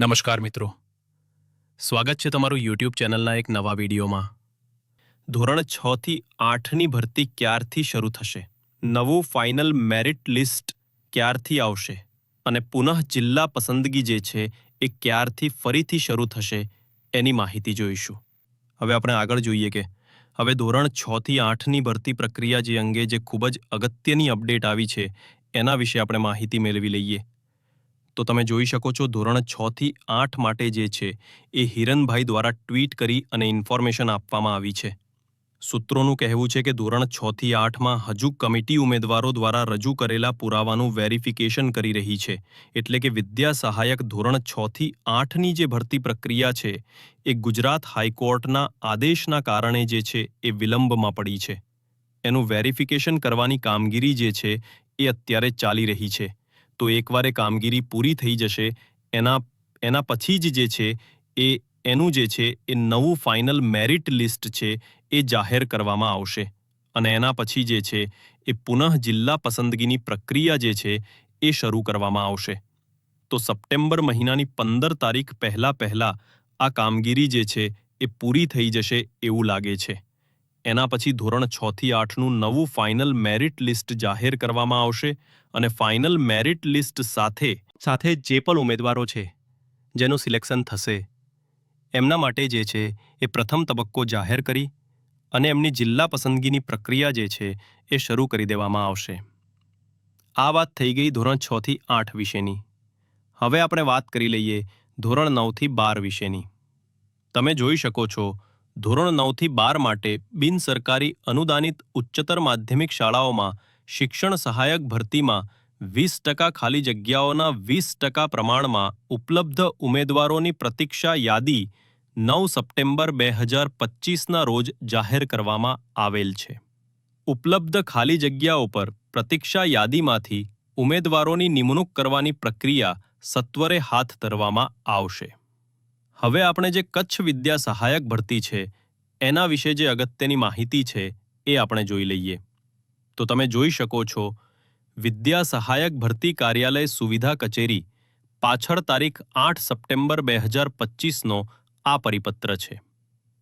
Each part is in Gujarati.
નમસ્કાર મિત્રો. સ્વાગત છે તમારું યુટ્યુબ ચેનલના એક નવા વિડીયોમાં. ધોરણ છ થી આઠની ભરતી ક્યારથી શરૂ થશે? નવું ફાઇનલ મેરિટ લિસ્ટ ક્યારથી આવશે? અને પુનઃ જિલ્લા પસંદગી જે છે, એ ક્યારથી ફરીથી શરૂ થશે, એની માહિતી જોઈશું. હવે આપણે આગળ જોઈએ કે, હવે ધોરણ છ થી આઠની ભરતી પ્રક્રિયા જે અંગે જે ખૂબ જ અગત્યની અપડેટ આવી છે, એના વિશે આપણે માહિતી મેળવી લઈએ. તો તમે જોઈ શકો છો ધોરણ છ થી આઠ માટે જે છે, એ હિરનભાઈ દ્વારા ટ્વીટ કરી અને ઇન્ફોર્મેશન આપવામાં આવી છે. સૂત્રોનું કહેવું છે કે ધોરણ છ થી આઠમાં હજુ કમિટી ઉમેદવારો દ્વારા રજૂ કરેલા પુરાવાનું વેરિફિકેશન કરી રહી છે. એટલે કે વિદ્યા સહાયક ધોરણ છ થી આઠની જે ભરતી પ્રક્રિયા છે, એ ગુજરાત હાઈકોર્ટના આદેશના કારણે જે છે, એ વિલંબમાં પડી છે. એનું વેરિફિકેશન કરવાની કામગીરી જે છે, એ અત્યારે ચાલી રહી છે. તો એકવાર એ કામગીરી પૂરી થઈ જશે, એના એના પછી જ જે છે, એ, એનું જે છે, એ નવું ફાઇનલ મેરિટ લિસ્ટ છે, એ જાહેર કરવામાં આવશે. અને એના પછી જે છે, એ પુનઃ જિલ્લા પસંદગીની પ્રક્રિયા જે છે, એ શરૂ કરવામાં આવશે. તો સપ્ટેમ્બર મહિનાની પંદર તારીખ પહેલાં પહેલાં આ કામગીરી જે છે, એ પૂરી થઈ જશે એવું લાગે છે. એના પછી ધોરણ છ થી આઠનું નવું ફાઇનલ મેરિટ લિસ્ટ જાહેર કરવામાં આવશે અને ફાઇનલ મેરિટ લિસ્ટ સાથે સાથે જે પણ ઉમેદવારો છે, જેનું સિલેક્શન થશે, એમના માટે જે છે એ પ્રથમ તબક્કો જાહેર કરી અને એમની જિલ્લા પસંદગીની પ્રક્રિયા જે છે એ શરૂ કરી દેવામાં આવશે. આ વાત થઈ ગઈ ધોરણ છ થી આઠ વિશેની. હવે આપણે વાત કરી લઈએ ધોરણ નવથી બાર વિશેની. તમે જોઈ શકો છો ધોરણ નવથી બાર માટે બિનસરકારી અનુદાનિત ઉચ્ચતર માધ્યમિક શાળાઓમાં શિક્ષણ સહાયક ભરતીમાં વીસ ટકા ખાલી જગ્યાઓના વીસ ટકા પ્રમાણમાં ઉપલબ્ધ ઉમેદવારોની પ્રતીક્ષા યાદી નવ સપ્ટેમ્બર બે હજાર પચીસના રોજ જાહેર કરવામાં આવેલ છે. ઉપલબ્ધ ખાલી જગ્યાઓ પર પ્રતીક્ષા યાદીમાંથી ઉમેદવારોની નિમણૂક કરવાની પ્રક્રિયા સત્વરે હાથ ધરવામાં આવશે. હવે આપણે જે કચ્છ વિદ્યા સહાયક ભરતી છે, એના વિશે જે અગત્યની માહિતી છે, એ આપણે જોઈ લઈએ. તો તમે જોઈ શકો છો, વિદ્યા સહાયક ભરતી કાર્યાલય સુવિધા કચેરી પાછળ તારીખ આઠ સપ્ટેમ્બર બે હજાર પચીસનો આ પરિપત્ર છે.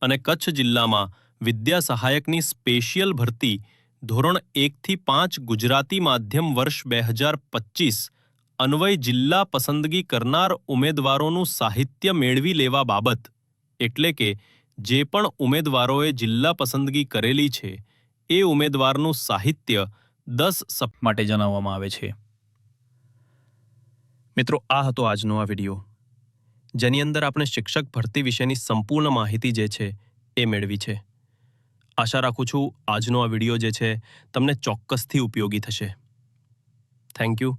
અને કચ્છ જિલ્લામાં વિદ્યા સહાયકની સ્પેશિયલ ભરતી ધોરણ એકથી પાંચ ગુજરાતી માધ્યમ વર્ષ બે હજાર પચીસ અન્વય જિલ્લા પસંદગી કરનાર ઉમેદવારોનું સાહિત્ય મેળવી લેવા બાબત, એટલે કે જે પણ ઉમેદવારોએ જિલ્લા પસંદગી કરેલી છે, એ ઉમેદવારનું સાહિત્ય દસ સપ માટે જણાવવામાં આવે છે. મિત્રો, આ હતો આજનો આ વીડિયો. જેની અંદર આપણે શિક્ષક ભરતી વિશેની સંપૂર્ણ માહિતી જે છે, એ મેળવી છે. આશા રાખું છું આજનો આ વીડિયો જે છે, તમને ચોક્કસથી ઉપયોગી થશે. Thank you.